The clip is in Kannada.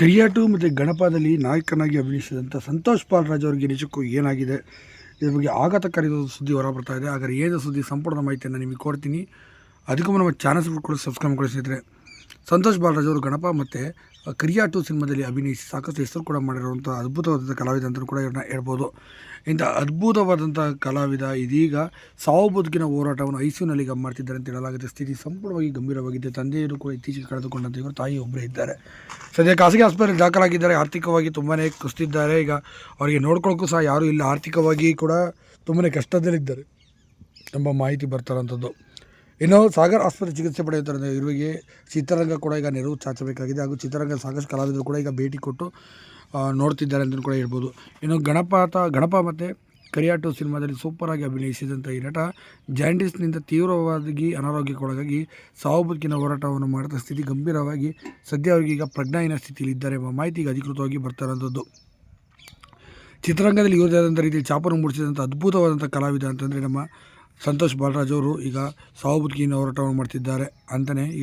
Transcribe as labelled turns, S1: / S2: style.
S1: ಕರಿಯಾಟು ಮತ್ತು ಗಣಪದಲ್ಲಿ ನಾಯಕನಾಗಿ ಅಭಿನಯಿಸಿದಂಥ ಸಂತೋಷ್ ಪಾಲ್ರಾಜ್ ಅವರಿಗೆ ನಿಜಕ್ಕೂ ಏನಾಗಿದೆ? ಇದ್ರ ಬಗ್ಗೆ ಆಘಾತಕಾರಿ ಸುದ್ದಿ ಹೊರಬರ್ತಾ ಇದೆ. ಹಾಗಾದ್ರೆ ಏನು ಸುದ್ದಿ? ಸಂಪೂರ್ಣ ಮಾಹಿತಿಯನ್ನು ನಿಮಗೆ ಕೊಡ್ತೀನಿ. ಅದಕ್ಕೂ ನಮ್ಮ ಚಾನಲ್ಸ್ ಕೂಡ ಸಬ್ಸ್ಕ್ರೈಬ್ ಸ್ನೇಹಿತರೆ. ಸಂತೋಷ್ ಬಾಲರಾಜ್ ಗಣಪ ಮತ್ತು ಕರಿಯಾಟು ಸಿನಿಮಾದಲ್ಲಿ ಅಭಿನಯಿಸಿ ಸಾಕಷ್ಟು ಹೆಸರು ಕೂಡ ಮಾಡಿರುವಂಥ ಅದ್ಭುತವಾದಂಥ ಕಲಾವಿದ ಅಂತಲೂ ಕೂಡ ಇವ್ರನ್ನ ಹೇಳ್ಬೋದು. ಇಂಥ ಅದ್ಭುತವಾದಂಥ ಕಲಾವಿದ ಇದೀಗ ಸಾವು ಬದುಕಿನ ಹೋರಾಟವನ್ನು ಐಸಿಯುನಲ್ಲಿ ಸಿಯುನಲ್ಲಿ ಮಾಡ್ತಿದ್ದಾರೆ ಅಂತ ಹೇಳಲಾಗುತ್ತೆ. ಸ್ಥಿತಿ ಸಂಪೂರ್ಣವಾಗಿ ಗಂಭೀರವಾಗಿದೆ. ತಂದೆಯರು ಕೂಡ ಇತ್ತೀಚೆಗೆ ಕಳೆದುಕೊಂಡಂಥ ಇವರು ತಾಯಿ ಒಬ್ಬರೇ ಇದ್ದಾರೆ. ಸದ್ಯ ಖಾಸಗಿ ಆಸ್ಪತ್ರೆಯಲ್ಲಿ ದಾಖಲಾಗಿದ್ದಾರೆ. ಆರ್ಥಿಕವಾಗಿ ತುಂಬಾ ಕುಸಿತಿದ್ದಾರೆ ಈಗ ಅವರಿಗೆ ನೋಡ್ಕೊಳ್ಳೋಕ್ಕೂ ಸಹ ಯಾರೂ ಇಲ್ಲ. ಆರ್ಥಿಕವಾಗಿ ಕೂಡ ತುಂಬಾ ಕಷ್ಟದಲ್ಲಿದ್ದಾರೆ ಎಂಬ ಮಾಹಿತಿ ಬರ್ತಾರಂಥದ್ದು ಇನ್ನು ಸಾಗರ್ ಆಸ್ಪತ್ರೆ ಚಿಕಿತ್ಸೆ ಪಡೆಯುತ್ತಾರೆ ಇರುವಿಗೆ ಚಿತ್ರರಂಗ ಕೂಡ ಈಗ ನೆರವು ಚಾಚಬೇಕಾಗಿದೆ ಹಾಗೂ ಚಿತ್ರರಂಗ ಸಾಕಷ್ಟು ಕಲಾವಿದರು ಕೂಡ ಈಗ ಭೇಟಿ ಕೊಟ್ಟು ನೋಡ್ತಿದ್ದಾರೆ ಅಂತ ಕೂಡ ಹೇಳ್ಬೋದು. ಇನ್ನು ಗಣಪಾತ, ಗಣಪ ಮತ್ತು ಕರಿಯಾಟು ಸಿನಿಮಾದಲ್ಲಿ ಸೂಪರಾಗಿ ಅಭಿನಯಿಸಿದಂಥ ಈ ನಟ ಜಾಂಡಿಸ್ನಿಂದ ತೀವ್ರವಾಗಿ ಅನಾರೋಗ್ಯಕ್ಕೊಳಗಾಗಿ ಸಾವು ಬದುಕಿನ ಹೋರಾಟವನ್ನು ಮಾಡಿದ ಸ್ಥಿತಿ ಗಂಭೀರವಾಗಿ ಸದ್ಯ ಅವರಿಗೆ ಈಗ ಪ್ರಜ್ಞಾಹೀನ ಸ್ಥಿತಿಯಲ್ಲಿದ್ದಾರೆ ಎಂಬ ಮಾಹಿತಿ ಈಗ ಅಧಿಕೃತವಾಗಿ ಬರ್ತಾರಂಥದ್ದು ಚಿತ್ರರಂಗದಲ್ಲಿ ಯೋಧರಾದಂಥ ರೀತಿ ಚಾಪನ್ನು ಮೂಡಿಸಿದಂಥ ಅದ್ಭುತವಾದಂಥ ಕಲಾವಿದ ಅಂತಂದರೆ ನಮ್ಮ ಸಂತೋಷ್ ಬಾಲರಾಜ್ ಅವರು ಈಗ ಸಾವು ಬದುಕಿನ ಹೋರಾಟವನ್ನು ಮಾಡ್ತಿದ್ದಾರೆ ಅಂತಲೇ